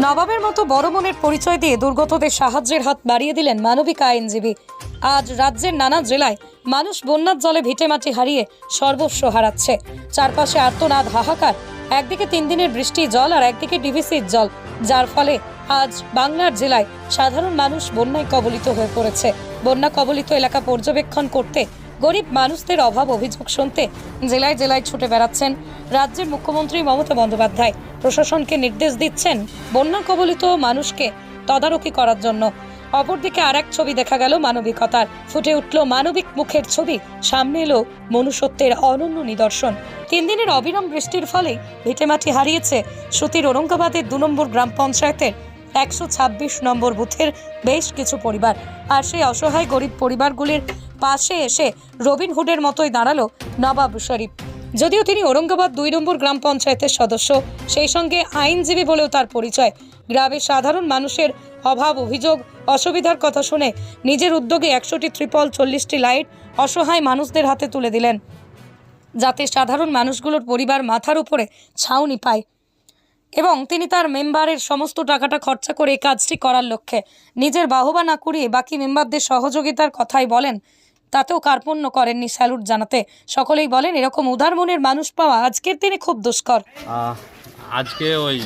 নবাবের মতো বড় মনের পরিচয় দিয়ে দুর্গতদের সাহায্যের হাত বাড়িয়ে দিলেন মানবিক আইনজীবী। আজ রাজ্যের নানা জেলায় মানুষ বন্যার জলে ভিটেমাটি হারিয়ে সর্বস্ব হারাচ্ছে। চারপাশে আর্তনাদ, হাহাকার, একদিকে তিন দিনের বৃষ্টি, জল আর একদিকে ডিভিসির জল। যার ফলে আজ বাংলার জেলায় সাধারণ মানুষ বন্যায় কবলিত হয়ে পড়েছে। বন্যা কবলিত এলাকা পর্যবেক্ষণ করতে গরিব মানুষদের অভাব অভিযোগ শুনতে জেলায় জেলায় ছুটে বেড়াচ্ছেন রাজ্যের মুখ্যমন্ত্রী মমতা বন্দ্যোপাধ্যায়। প্রশাসনকে নির্দেশ দিচ্ছেন বন্যা কবলিত মানুষকে তদারকি করার জন্য। অপরদিকে আর এক ছবি দেখা গেল মানবিকতার। ফুটে উঠল মানবিক মুখের ছবি। সামনে এলো মনুষ্যত্বের অনন্য নিদর্শন। তিন দিনের অবিরাম বৃষ্টির ফলে ভিটেমাটি হারিয়েছে সুতির ঔরঙ্গাবাদের দু নম্বর গ্রাম পঞ্চায়েতের একশো ছাব্বিশ নম্বর বুথের বেশ কিছু পরিবার। আর সেই অসহায় গরিব পরিবারগুলির পাশে এসে রবিন হুডের মতোই দাঁড়াল নবাব শরীফ। যদিও তিনি ঔরঙ্গাবাদ দুই নম্বর গ্রাম পঞ্চায়েতের সদস্য, সেই সঙ্গে আইনজীবী বলেও তার পরিচয়। গ্রামের সাধারণ মানুষের অভাব, অভিযোগ, অসুবিধার কথা শুনে নিজের উদ্যোগে একশোটি ত্রিপল, চল্লিশটি লাইট অসহায় মানুষদের হাতে তুলে দিলেন। যাতে সাধারণ মানুষগুলোর পরিবার মাথার উপরে ছাউনি পায়। এবং তিনি তার মেম্বারের সমস্ত টাকাটা খরচা করে কাজটি করার লক্ষ্যে নিজের বাহবা না কুড়িয়ে বাকি মেম্বারদের সহযোগিতার কথাই বলেন তাতেও কার্পণ্য করেননি স্যালুট জানাতে। সকলেই বলেন, এরকম উদার মনের মানুষ পাওয়া আজকের দিনে খুব দুষ্কর। আজকে ওই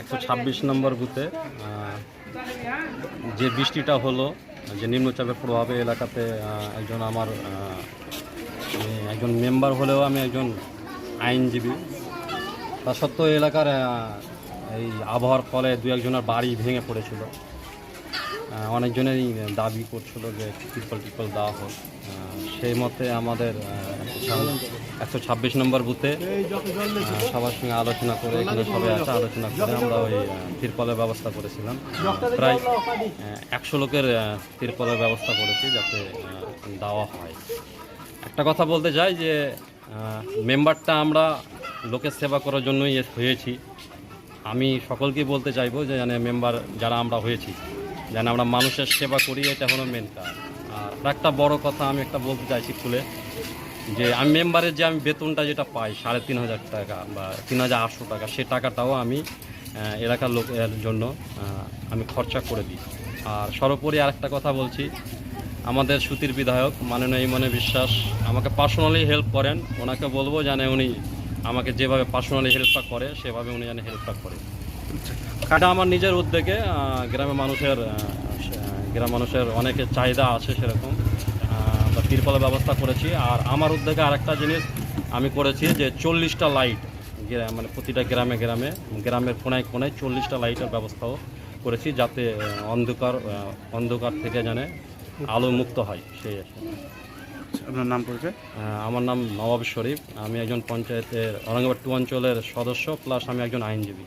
একশো ছাব্বিশ নম্বর বুথে যে বৃষ্টিটা হলো, যে নিম্নচাপের প্রভাবে এলাকাতে একজন আমার একজন মেম্বার হলেও আমি একজন আইনজীবী। তা সত্ত্বেও এলাকার এই আবহাওয়ার ফলে দু একজনের বাড়ি ভেঙে পড়েছিল। অনেকজনেরই দাবি করছিল যে টিপল টিপল দেওয়া হোক। সেই মতে আমাদের একশো ছাব্বিশ নম্বর বুথে সবার সঙ্গে আলোচনা করে এখানে সবাই আছে আলোচনা করে আমরা ওই তিরপলের ব্যবস্থা করেছিলাম। প্রায় একশো লোকের তিরপলের ব্যবস্থা করেছি যাতে দেওয়া হয়। একটা কথা বলতে চাই যে মেম্বারটা আমরা লোকের সেবা করার জন্যই হয়েছি। আমি সকলকেই বলতে চাইব যে জানে মেম্বার যারা আমরা হয়েছি যেন আমরা মানুষের সেবা করি, এটা হলো মেন কাজ। আর একটা বড় কথা আমি একটা বলতে চাইছি খুলে, যে আমি মেম্বারের যে আমি বেতনটা যেটা পাই, সাড়ে তিন হাজার টাকা বা তিন হাজার আটশো টাকা, সে টাকাটাও আমি এলাকার লোকের জন্য আমি খরচা করে দিই। আর সর্বোপরি আরেকটা কথা বলছি, আমাদের সুতির বিধায়ক মাননীয় ইমনে বিশ্বাস আমাকে পার্সোনালি হেল্প করেন। ওনাকে বলব জানে উনি আমাকে যেভাবে পার্সোনালি হেল্পটা করে, সেভাবে উনি যেন হেল্পটা করে। এটা আমার নিজের উদ্যোগে গ্রামের মানুষের গ্রাম মানুষের অনেকের চাহিদা আছে সেরকম। বা তিরপলের ব্যবস্থা করেছি। আর আমার উদ্যোগে আরেকটা জিনিস আমি করেছি যে চল্লিশটা লাইট মানে প্রতিটা গ্রামে গ্রামে গ্রামের কোনায় কোনায় চল্লিশটা লাইটের ব্যবস্থাও করেছি যাতে অন্ধকার অন্ধকার থেকে জানে আলো মুক্ত হয় সেই আপনার নাম পরিচয়? আমার নাম নবাব শরীফ। আমি একজন পঞ্চায়েতের ঔরঙ্গাবাদ টু অঞ্চলের সদস্য প্লাস আমি একজন আইনজীবী।